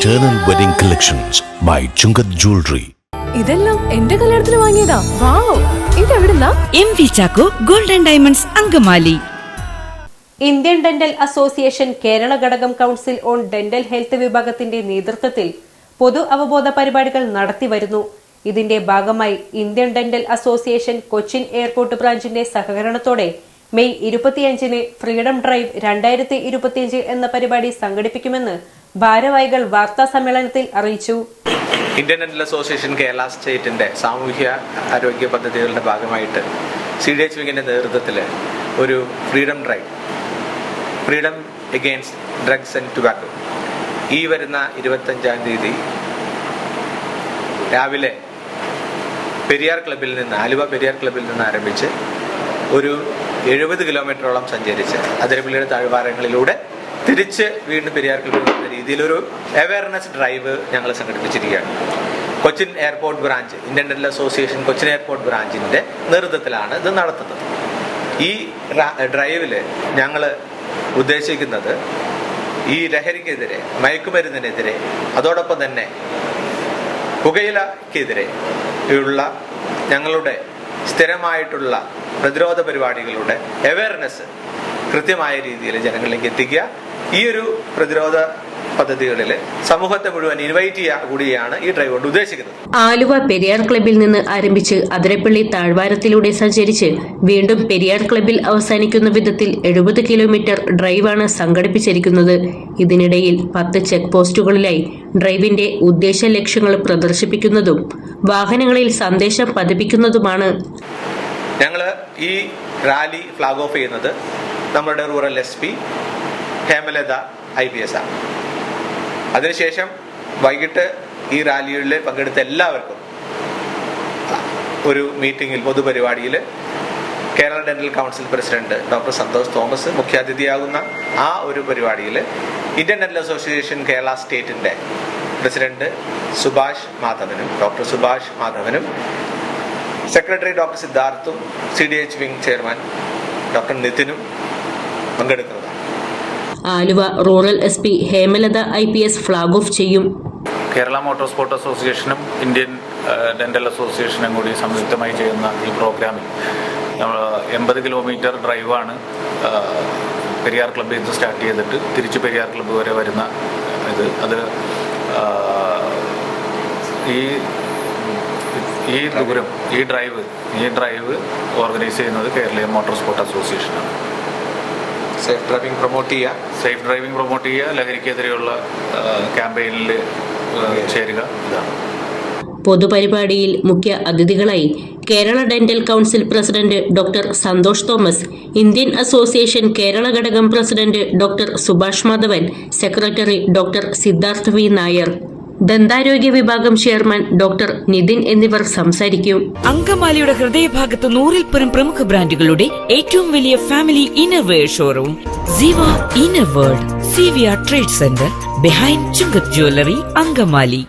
Eternal Wedding Collections by Chungath Jewelry. ഇതെല്ലാം എന്റെ കല്യാണത്തിന് വാങ്ങിയതാ. Wow. ഇതെവിടുന്നാ? M V Chacko golden diamonds Angamaly. Indian dental association Kerala ഘടകം council on dental health വിഭാഗത്തിന്റെ നേതൃത്വത്തിൽ പൊതു അവബോധ പരിപാടികൾ നടത്തി വരുന്നു. ഇതിന്റെ ഭാഗമായി Indian dental association Cochin airport ബ്രാഞ്ചിന്റെ സഹകരണത്തോടെ മെയ് ഇരുപത്തിയഞ്ചിന് ഫ്രീഡം ഡ്രൈവ് രണ്ടായിരത്തി ഇരുപത്തിയഞ്ച് എന്ന പരിപാടി സംഘടിപ്പിക്കുമെന്ന് ഭാരവാഹികൾ വാർത്താ സമ്മേളനത്തിൽ അറിയിച്ചു. ഇന്ത്യൻ ഡെന്റൽ അസോസിയേഷൻ കേരള സ്റ്റേറ്റിന്റെ സാമൂഹ്യ ആരോഗ്യ പദ്ധതികളുടെ ഭാഗമായിട്ട് സി ഡി എച്ച് വിങ്ങിന്റെ നേതൃത്വത്തിൽ ഒരു freedom drive freedom against drugs and tobacco ഈ വരുന്ന ഇരുപത്തഞ്ചാം തീയതി രാവിലെ പെരിയാർ ക്ലബിൽ നിന്ന് ആലുവ പെരിയാർ ക്ലബിൽ നിന്ന് ആരംഭിച്ച് ഒരു എഴുപത് കിലോമീറ്ററോളം സഞ്ചരിച്ച് അതിരപ്പള്ളിയുടെ താഴ്വാരങ്ങളിലൂടെ തിരിച്ച് വീണ്ടും പെരിയാർ പോകുന്ന രീതിയിലൊരു അവയർനെസ് ഡ്രൈവ് ഞങ്ങൾ സംഘടിപ്പിച്ചിരിക്കുകയാണ്. Cochin airport branch Indian dental association Cochin airport ബ്രാഞ്ചിന്റെ നേതൃത്വത്തിലാണ് ഇത് നടത്തുന്നത്. ഈ ഡ്രൈവിൽ ഞങ്ങൾ ഉദ്ദേശിക്കുന്നത് ഈ ലഹരിക്കെതിരെ മയക്കുമരുന്നിനെതിരെ അതോടൊപ്പം തന്നെ പുകയിലക്കെതിരെ ഉള്ള ഞങ്ങളുടെ സ്ഥിരമായിട്ടുള്ള പ്രതിരോധ പരിപാടികളുടെ അവയർനെസ് കൃത്യമായ രീതിയിൽ ജനങ്ങളിലേക്ക് എത്തിക്കുക. ഈ ഒരു പ്രതിരോധ പദ്ധതികളിൽ സമൂഹത്തെ മുഴുവൻ ഇൻവൈറ്റ് ചെയ്യുക കൂടിയാണ് ഈ ഡ്രൈവ് കൊണ്ട് ഉദ്ദേശിക്കുന്നത്. ആലുവ പെരിയാർ ക്ലബിൽ നിന്ന് ആരംഭിച്ച് അതിരപ്പള്ളി താഴ്വാരത്തിലൂടെ സഞ്ചരിച്ച് വീണ്ടും പെരിയാർ ക്ലബിൽ അവസാനിക്കുന്ന വിധത്തിൽ എഴുപത് കിലോമീറ്റർ ഡ്രൈവാണ് സംഘടിപ്പിച്ചിരിക്കുന്നത്. ഇതിനിടയിൽ പത്ത് ചെക്ക് പോസ്റ്റുകളിലായി ഡ്രൈവിന്റെ ഉദ്ദേശ ലക്ഷ്യങ്ങൾ പ്രദർശിപ്പിക്കുന്നതും വാഹനങ്ങളിൽ സന്ദേശം പതിപ്പിക്കുന്നതുമാണ്. ഞങ്ങൾ ഈ റാലി ഫ്ലാഗ് ഓഫ് ചെയ്യുന്നത് നമ്മുടെ rural S P Hemalatha I P S ആണ്. അതിനുശേഷം വൈകിട്ട് ഈ റാലിയിൽ പങ്കെടുത്ത എല്ലാവർക്കും ഒരു മീറ്റിംഗിൽ പൊതുപരിപാടിയിൽ Kerala dental council president doctor Santhosh Thomas മുഖ്യാതിഥിയാകുന്ന ആ ഒരു പരിപാടിയിൽ ഇന്ത്യൻ ഡെന്റൽ അസോസിയേഷൻ കേരള സ്റ്റേറ്റിന്റെ പ്രസിഡന്റ് സുഭാഷ് മാധവനും ഡോക്ടർ സുഭാഷ് മാധവനും secretary doctor സിദ്ധാർത്ഥും C D H wing chairman doctor നിതിനും പങ്കെടുക്കുന്നതാണ് Aluva rural S P Hemalatha I P S flag off ചെയ്യും. കേരള മോട്ടോർ സ്പോർട്ട് അസോസിയേഷനും Indian dental അസോസിയേഷനും കൂടി സംയുക്തമായി ചെയ്യുന്ന ഈ പ്രോഗ്രാമിൽ. എൺപത് കിലോമീറ്റർ ഡ്രൈവാണ് പെരിയാർ ക്ലബ്ബിൽ നിന്ന് സ്റ്റാർട്ട് ചെയ്തിട്ട് തിരിച്ച് പെരിയാർ ക്ലബ്ബ് വരെ വരുന്ന ഇത്. അത് ഈ ഈ ദൂരം ഈ ഡ്രൈവ് ഈ ഡ്രൈവ് ഓർഗനൈസ് ചെയ്യുന്നത് കേരളീയ മോട്ടോർ സ്പോർട്ട് അസോസിയേഷനാണ്. സേഫ് ഡ്രൈവിംഗ് പ്രൊമോട്ട് ചെയ്യുക. സേഫ് ഡ്രൈവിംഗ് പ്രൊമോട്ട് ചെയ്യുക. ലഹരിക്കെതിരെയുള്ള ക്യാമ്പയിനിൽ ചേരുക. ഇതാണ് പൊതുപരിപാടിയിൽ മുഖ്യ അതിഥികളായി Kerala dental council president doctor Santhosh Thomas Indian association Kerala ഘടകം president doctor Subhash Madhavan secretary doctor Siddharth V Nair. ദന്താരോഗ്യ വിഭാഗം ചെയർമാൻ ഡോക്ടർ നിതിൻ എന്നിവർ സംസാരിക്കും. അങ്കമാലിയുടെ ഹൃദയഭാഗത്ത് നൂറിൽ പരം പ്രമുഖ ബ്രാൻഡുകളുടെ ഏറ്റവും വലിയ family innerwear showroom. Siva inner world C V R trade centre behind Chungath jewellery Angamaly.